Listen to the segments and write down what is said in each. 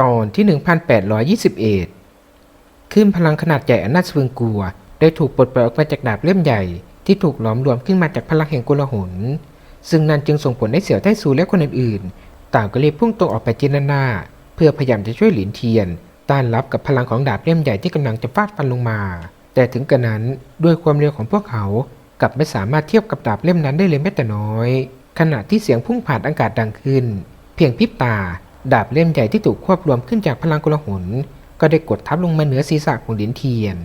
ตอนที่ 1821 ขึ้นพลังขนาดใหญ่อันน่าสะพรึงกลัว ได้ถูกปลดปล่อยออกมาจากดาบเล่มใหญ่ที่ถูกหลอมรวมขึ้นมาจากพลังแห่งกุลหน ซึ่งนั่นจึงส่งผลให้เสี่ยวไต้ซูและคนอื่นๆ ต่างก็รีบพุ่งตรงออกไปจีนนหน้า เพื่อพยายามจะช่วยหลินเทียน ต้านรับกับพลังของดาบเล่มใหญ่ที่กำลังจะฟาดฟันลงมา แต่ถึงกระนั้นด้วยความเร็วของพวกเขากลับไม่สามารถเทียบกับดาบเล่มนั้นได้เลยแม้แต่น้อย ขณะที่เสียงพุ่งผ่านอากาศดังขึ้น เพียงพริบตา ดาบเล่มใหญ่ที่ถูกควบรวมขึ้นจากพลังกลหนก็ได้กดทับลงมาเหนือศีรษะของหลินเทียน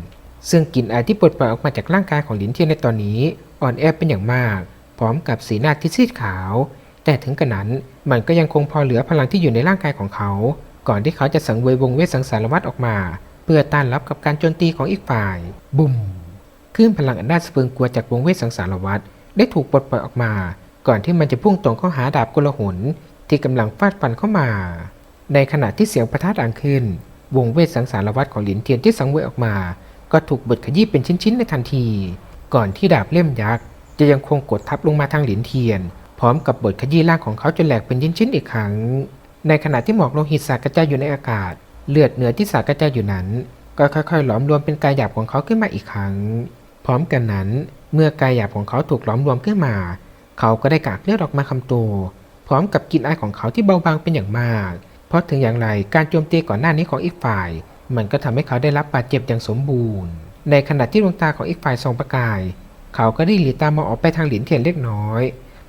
ซึ่งกลิ่นอายที่ปลดปล่อยออกมาจากร่างกายของหลินเทียนในตอนนี้ อ่อนแอเป็นอย่างมาก พร้อมกับสีหน้าที่ซีดขาว แต่ถึงกระนั้นมันก็ยังคงพอเหลือพลังที่อยู่ในร่างกายของเขา ก่อนที่เขาจะสังเวยวงเวทสังสารวัตรออกมา เพื่อต้านรับกับการโจมตีของอีกฝ่าย บุ้มคลื่นพลังอันน่าสะพรึงกลัวจากวงเวทสังสารวัตรได้ถูกปลดปล่อยออกมา ก่อนที่มันจะพุ่งตรงเข้าหาดาบกลหน ที่กำลังฟาดฟันเข้ามา ในขณะที่เสียงประทัดดังขึ้น วงเวทสังสารวัตรของหลินเทียนที่สังเวยออกมา ก็ถูกบดขยี้เป็นชิ้นๆในทันที ก่อนที่ดาบเล่มยักษ์จะยังคงกดทับลงมาทางหลินเทียน พร้อมกับบดขยี้ร่างของเขาจนแหลกเป็นชิ้นๆอีกครั้ง ในขณะที่หมอกโลหิตสาดกระจายอยู่ในอากาศ เลือดเนื้อที่สาดกระจายอยู่นั้น ก็ค่อยๆ หลอมรวมเป็นกายหยาบของเขาขึ้นมาอีกครั้ง พร้อมกันนั้น เมื่อกายหยาบของเขาถูกหลอมรวมขึ้นมา เขาก็ได้กากเลือดออกมาคำโต ร้อมกับกลินอายของเขาที่เบาบางเป็นอย่างมาก เพราะถึงอย่างไรการโจมตีก่อนหน้านี้ของอีกฝ่าย มันก็ทำให้เขาได้รับบาดเจ็บอย่างสมบูรณ์ ในขณะที่ดวงตาของอีกฝ่ายส่องประกาย เขาก็ได้หลีตามองออกไปทางหลินเทียนเล็กน้อย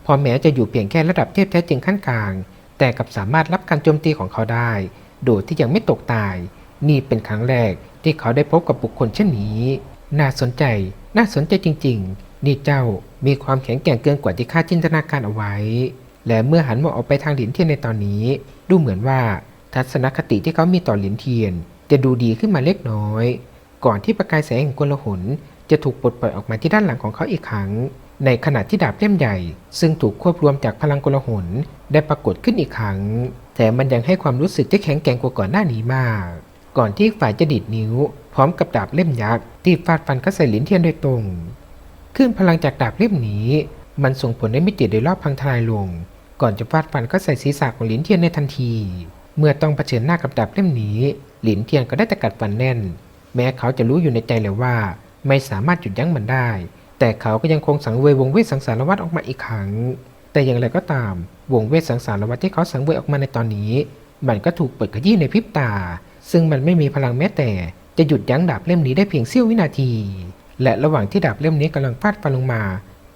พอแม้จะอยู่เพียงแค่ระดับเทพแท้จริงขั้นกลาง แต่กับสามารถรับการโจมตีของเขาได้ โดยที่ยังไม่ตกตาย นี่เป็นครั้งแรกที่เขาได้พบกับบุคคลเช่นนี้ น่าสนใจ น่าสนใจจริง ๆ นี่เจ้ามีความแข็งแกร่งเกินกว่าที่ข้าจินตนาการเอาไว้ และเมื่อหันมองออกไปทางหลินเทียนในตอนนี้ ดูเหมือนว่าทัศนคติที่เขามีต่อหลินเทียน จะดูดีขึ้นมาเล็กน้อย ก่อนที่ประกายแสงแห่งกลหนจะถูกปลดปล่อยออกมาที่ด้านหลังของเขาอีกครั้ง ในขณะที่ดาบเล่มใหญ่ ซึ่งถูกควบรวมจากพลังกลหนได้ปรากฏขึ้นอีกครั้ง แต่มันยังให้ความรู้สึกที่แข็งแกร่งกว่าก่อนหน้านี้มาก ก่อนที่ฝ่ายจะดีดนิ้ว พร้อมกับดาบเล่มยักษ์ที่ฟาดฟันเข้าใส่หลินเทียนโดยตรงขึ้นพลังจากดาบเล่มนี้ มันส่งผลให้มิติโดยรอบพังทลายลง ก่อนจะฟาดฟันเข้าใส่ศีรษะของหลินเทียนในทันที เมื่อต้องเผชิญหน้ากับดาบเล่มนี้ หลินเทียนก็ได้แต่กัดฟันแน่น แม้เขาจะรู้อยู่ในใจแล้วว่า ไม่สามารถหยุดยั้งมันได้ แต่เขาก็ยังคงสังเวยวงเวทสังสารวัตรออกมาอีกครั้ง แต่อย่างไรก็ตาม วงเวทสังสารวัตรที่เขาสังเวยออกมาในตอนนี้ มันก็ถูกเปิดขยี้ในพริบตา ซึ่งมันไม่มีพลังแม้แต่ จะหยุดยั้งดาบเล่มนี้ได้เพียงเสี้ยววินาที และระหว่างที่ดาบเล่มนี้กำลังฟาดฟันลงมา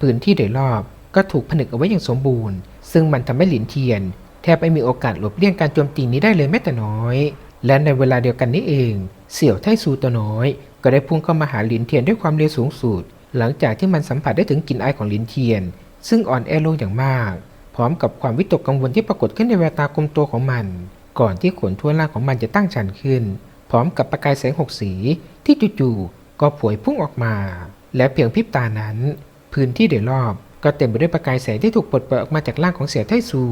พื้นที่โดยรอบก็ถูกผนึกเอาไว้อย่างสมบูรณ์ ซึ่งมันทำให้หลินเทียน แทบไม่มีโอกาสหลบเลี่ยงการโจมตีนี้ได้เลยแม้แต่น้อย และในเวลาเดียวกันนี้เอง เสี่ยวไทซูตัวน้อย ก็ได้พุ่งเข้ามาหาหลินเทียนด้วยความเร็วสูงสุดหลังจากที่มันสัมผัสได้ถึงกลิ่นอายของหลินเทียน ซึ่งอ่อนแอลงอย่างมาก พร้อมกับความวิตกกังวลที่ปรากฏขึ้นในแววตากลมโตของมัน ก่อนที่ขนทั่วร่างของมันจะตั้งชันขึ้น พร้อมกับประกายแสงหกสีที่จู่ๆก็ผวยพุ่งออกมา และเพียงพริบตานั้น พื้นที่โดยรอบ ก็เต็มไปด้วยประกายแสงที่ถูกปลดปล่อยออกมาจากร่างของเสี่ยวไทซู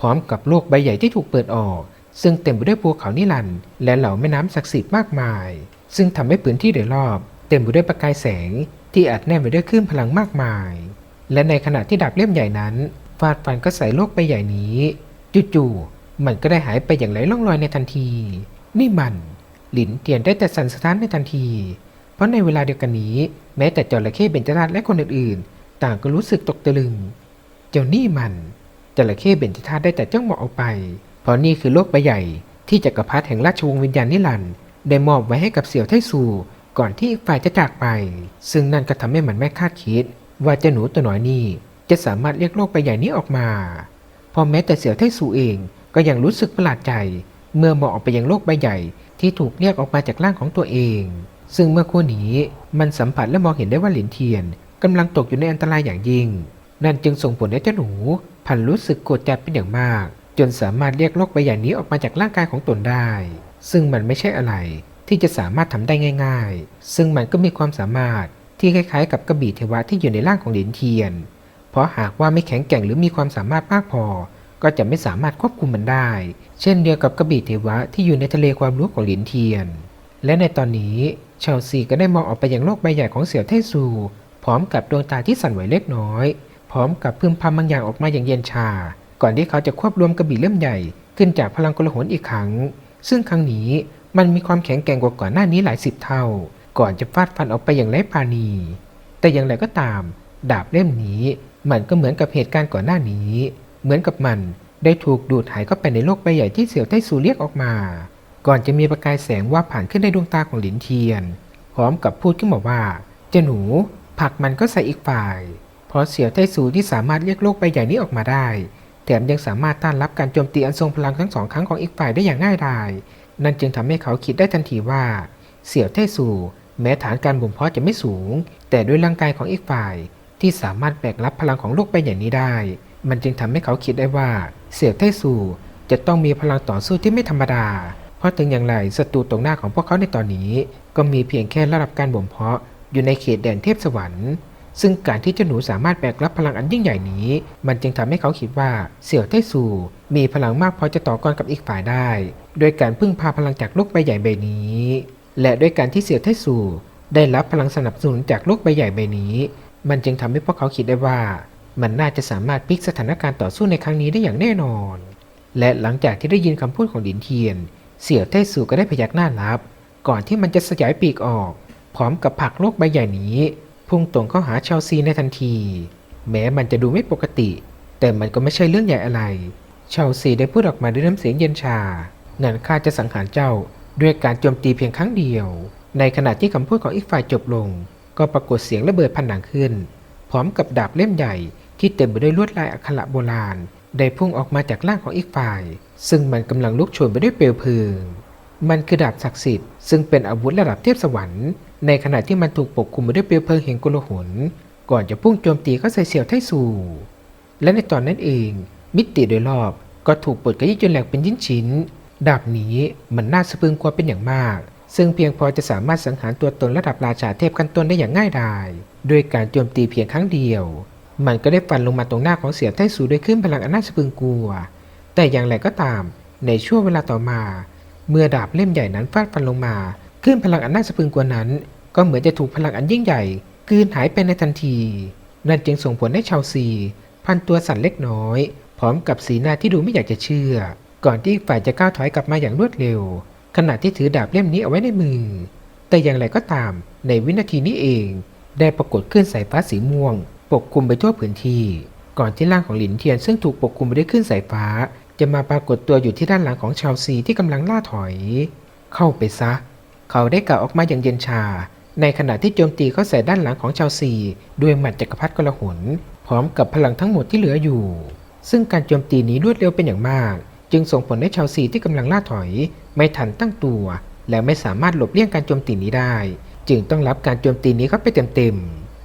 พร้อมกับโลกใบใหญ่ที่ถูกเปิดออก ซึ่งเต็มไปด้วยภูเขานิรันและเหล่าแม่น้ำศักดิ์สิทธิ์มากมาย ซึ่งทำให้พื้นที่โดยรอบ เต็มไปด้วยประกายแสงที่อัดแน่นไปด้วยคลื่นพลังมากมาย และในขณะที่ดาบเล่มใหญ่นั้นฟาดฟันก็ใส่โลกใบใหญ่นี้จู่ๆมันก็ได้หายไปอย่างไร้ร่องรอยในทันที นี่มัน หลินเตียนได้แต่สั่นสะท้านในทันที เพราะในเวลาเดียวกันนี้ แม้แต่จระเข้เบญจทัตและคนอื่นๆ ต่างก็รู้สึกตกตะลึง เจ้านี่มันจระเข้เบญจทัตได้แต่จ้องมองออกไป เพราะนี่คือโลกใบใหญ่ที่จักรพรรดิแห่งราชวงศ์วิญญาณนิรันด์ได้มอบไว้ให้กับเสี่ยวไทซูก่อนที่อีกฝ่ายจะจากไป ซึ่งนั่นก็ทำให้มันไม่คาดคิด ว่าเจ้าหนูตัวน้อยนี่จะสามารถเรียกโลกใบใหญ่นี้ออกมา พอแม้แต่เสี่ยวไทซูเองก็ยังรู้สึกประหลาดใจ เมื่อมองออกไปยังโลกใบใหญ่ที่ถูกเรียกออกมาจากร่างของตัวเอง ซึ่งเมื่อคู่นี้มันสัมผัสและมองเห็นได้ว่าหลินเทียน กำลังตกอยู่ในอันตรายอย่างยิ่ง นั่นจึงส่งผลให้เจ้าหนู พันรู้สึกโกรธจัดเป็นอย่างมาก จนสามารถเรียกโลกใบใหญ่นี้ออกมาจากร่างกายของตนได้ ซึ่งมันไม่ใช่อะไรที่จะสามารถทำได้ง่าย ๆ ซึ่งมันก็มีความสามารถที่คล้ายๆ กับกระบี่เทวะที่อยู่ในร่างของเหลินเทียน เพราะหากว่าไม่แข็งแกร่งหรือมีความสามารถมากพอ ก็จะไม่สามารถควบคุมมันได้ เช่นเดียวกับกระบี่เทวะที่อยู่ในทะเลความรู้ของเหลินเทียน และในตอนนี้ชาวซีก็ได้มองออกไปยังโลกใบใหญ่ของเสี่ยวไทซู ร้อมกับดวงตาที่สั่นไหวเล็กน้อย พร้อมกับพึมพำบางอย่างออกมาอย่างเย็นชา ก่อนที่เขาจะควบรวมกระบี่เล่มใหญ่ขึ้นจากพลังกลหนอีกครั้ง ซึ่งครั้งนี้มันมีความแข็งแกร่งกว่าก่อนหน้านี้หลายสิบเท่า ก่อนจะฟาดฟันออกไปอย่างไร้ปาณี แต่อย่างไรก็ตาม ดาบเล่มนี้มันก็เหมือนกับเหตุการณ์ก่อนหน้านี้ เหมือนกับมันได้ถูกดูดหายเข้าไปในโลกใบใหญ่ที่เสี่ยวไต้ซูเรียกออกมา ก่อนจะมีประกายแสงว่าผ่านขึ้นในดวงตาของหลินเทียน พร้อมกับพูดขึ้นมาว่า เจ้าหนู ผลักมันก็ใส่อีกฝ่าย เพราะเสี่ยวไต้ซูที่สามารถเรียกโลกใบใหญ่นี้ออกมาได้ แถมยังสามารถต้านรับการโจมตีอันทรงพลังทั้งสองครั้งของอีกฝ่ายได้อย่างง่ายดาย นั่นจึงทำให้เขาคิดได้ทันทีว่า เสี่ยวไต้ซูแม้ฐานการบ่มเพาะจะไม่สูง แต่ด้วยร่างกายของอีกฝ่าย ที่สามารถแบกรับพลังของโลกใบใหญ่นี้ได้ มันจึงทำให้เขาคิดได้ว่า เสี่ยวไต้ซูจะต้องมีพลังต่อสู้ที่ไม่ธรรมดา เพราะถึงอย่างไรศัตรูตรงหน้าของพวกเขาในตอนนี้ ก็มีเพียงแค่ระดับการบ่มเพาะ อยู่ในเขตแดนเทพสวรรค์ซึ่งการที่เจ้าหนูสามารถแบกรับพลังอันยิ่งใหญ่นี้ มันจึงทำให้เขาคิดว่าเสี่ยวไต้ซูมีพลังมากพอจะต่อกรกับอีกฝ่ายได้ โดยการพึ่งพาพลังจากโลกใบใหญ่ใบนี้ และด้วยการที่เสี่ยวไต้ซูได้รับพลังสนับสนุนจากโลกใบใหญ่ใบนี้ มันจึงทำให้พวกเขาคิดได้ว่า มันน่าจะสามารถพลิกสถานการณ์ต่อสู้ในครั้งนี้ได้อย่างแน่นอน และหลังจากที่ได้ยินคำพูดของดินเทียน เสี่ยวไต้ซูก็ได้พยักหน้ารับ ก่อนที่มันจะสยายปีกออก พร้อมกับผักโลกใบใหญ่นี้ พุ่งตรงเข้าหาชาวซีในทันที แม้มันจะดูไม่ปกติ แต่มันก็ไม่ใช่เรื่องใหญ่อะไร ชาวซีได้พูดออกมาด้วยน้ำเสียงเย็นชางั้นข้าจะสังหารเจ้าด้วยการโจมตีเพียงครั้งเดียว ในขณะที่คำพูดของอีกฝ่ายจบลง ก็ปรากฏเสียงระเบิดพันหนังขึ้น พร้อมกับดาบเล่มใหญ่ที่เต็มไปด้วยลวดลายอักขระโบราณ ได้พุ่งออกมาจากร่างของอีกฝ่าย ซึ่งมันกำลังลุกโชนไปด้วยเปลวเพลิง มันคือดาบศักดิ์สิทธิ์ ซึ่งเป็นอาวุธระดับเทพสวรรค์ ในขณะที่มันถูกปกคลุมไปด้วยเปลวเพลิงแห่งกุลหนก่อนจะพุ่งโจมตีเข้าใส่เสี่ยวไทซูและในตอนนั้นเอง มิติโดยรอบก็ถูกปลดกระยิบจนแหลกเป็นชิ้นชิ้น ดาบนี้มันน่าสะพรึงกลัวเป็นอย่างมาก ซึ่งเพียงพอจะสามารถสังหารตัวตนระดับราชาเทพกันต้นได้อย่างง่ายดายด้วยการโจมตีเพียงครั้งเดียว มันก็ได้ฟันลงมาตรงหน้าของเสี่ยวไทซูด้วยคลื่นพลังอันน่าสะพรึงกลัว แต่อย่างไรก็ตาม ในช่วงเวลาต่อมา เมื่อดาบเล่มใหญ่นั้นฟาดฟันลงมาคลื่นพลังอันน่าสะพรึงกลัวนั้น ก็เหมือนจะถูกพลังอันยิ่งใหญ่กลืนหายไปในทันที นั่นจึงส่งผลให้ชาวซี พันตัวสั่นเล็กน้อย พร้อมกับสีหน้าที่ดูไม่อยากจะเชื่อ ก่อนที่ฝ่ายจะก้าวถอยกลับมาอย่างรวดเร็ว ขณะที่ถือดาบเล่มนี้เอาไว้ในมือ แต่อย่างไรก็ตามในวินาทีนี้เอง ได้ปรากฏขึ้นสายฟ้าสีม่วง ปกคลุมไปทั่วพื้นที่ ก่อนที่ร่างของหลินเทียนซึ่งถูกปกคลุมไปด้วยคลื่นสายฟ้า จะมาปรากฏตัวอยู่ที่ด้านหลังของชาวซีที่กำลังล่าถอย เข้าไปซะ เขาได้กล่าวออกมาอย่างเย็นชา ในขณะที่โจมตีเข้าใส่ด้านหลังของชาวซีด้วยหมัดจักรพรรดิกลหนพร้อมกับพลังทั้งหมดที่เหลืออยู่ ซึ่งการโจมตีนี้รวดเร็วเป็นอย่างมาก จึงส่งผลให้ชาวซีที่กำลังล่าถอย ไม่ทันตั้งตัว และไม่สามารถหลบเลี่ยงการโจมตีนี้ได้ จึงต้องรับการโจมตีนี้เข้าไปเต็ม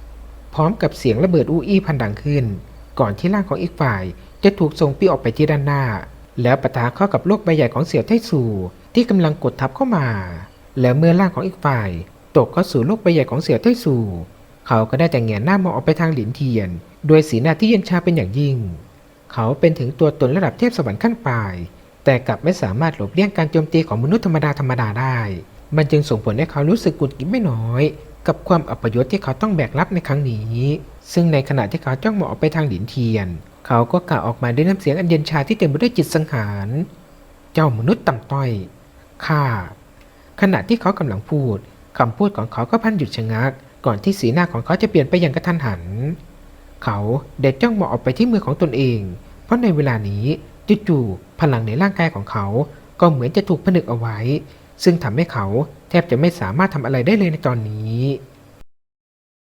ๆพร้อมกับเสียงระเบิดอู้อี้พันดังขึ้น ก่อนที่ร่างของอีกฝ่าย จะถูกส่งปีออกไปที่ด้านหน้า แล้วปะทะเข้ากับโลกใบใหญ่ของเสี่ยวไทซูที่กำลังกดทับเข้ามา แล้วเมื่อร่างของอีกฝ่าย ตกเข้าสู่โลกใบใหญ่ของเสี่ยวไทซูเขาก็ได้แต่แงนหน้ามองออกไปทางหลินเทียน โดยสีหน้าที่เย็นชาเป็นอย่างยิ่ง เขาเป็นถึงตัวตนระดับเทพสวรรค์ขั้นปลาย แต่กลับไม่สามารถหลบเลี่ยงการโจมตีของมนุษย์ธรรมดาธรรมดาได้ มันจึงส่งผลให้เขารู้สึกกุดกิบไม่น้อย กับความอัปยศที่เขาต้องแบกรับในครั้งนี้ ซึ่งในขณะที่เขาจ้องมองออกไปทางหลินเทียน เขาก็กล่าวออกมาด้วยน้ำเสียงอันเย็นชาที่เต็มไปด้วยจิตสังหาร เจ้ามนุษย์ต่ำต้อย ข้า ขณะที่เขากำลังพูดคำพูดของเขาก็พันหยุดชะงัก ก่อนที่สีหน้าของเขาจะเปลี่ยนไปอย่างกระทันหัน เขาเด็ดจ้องมองออกไปที่มือของตนเอง เพราะในเวลานี้จู่ๆพลังในร่างกายของเขาก็เหมือนจะถูกผนึกเอาไว้ ซึ่งทำให้เขาแทบจะไม่สามารถทำอะไรได้เลยในตอนนี้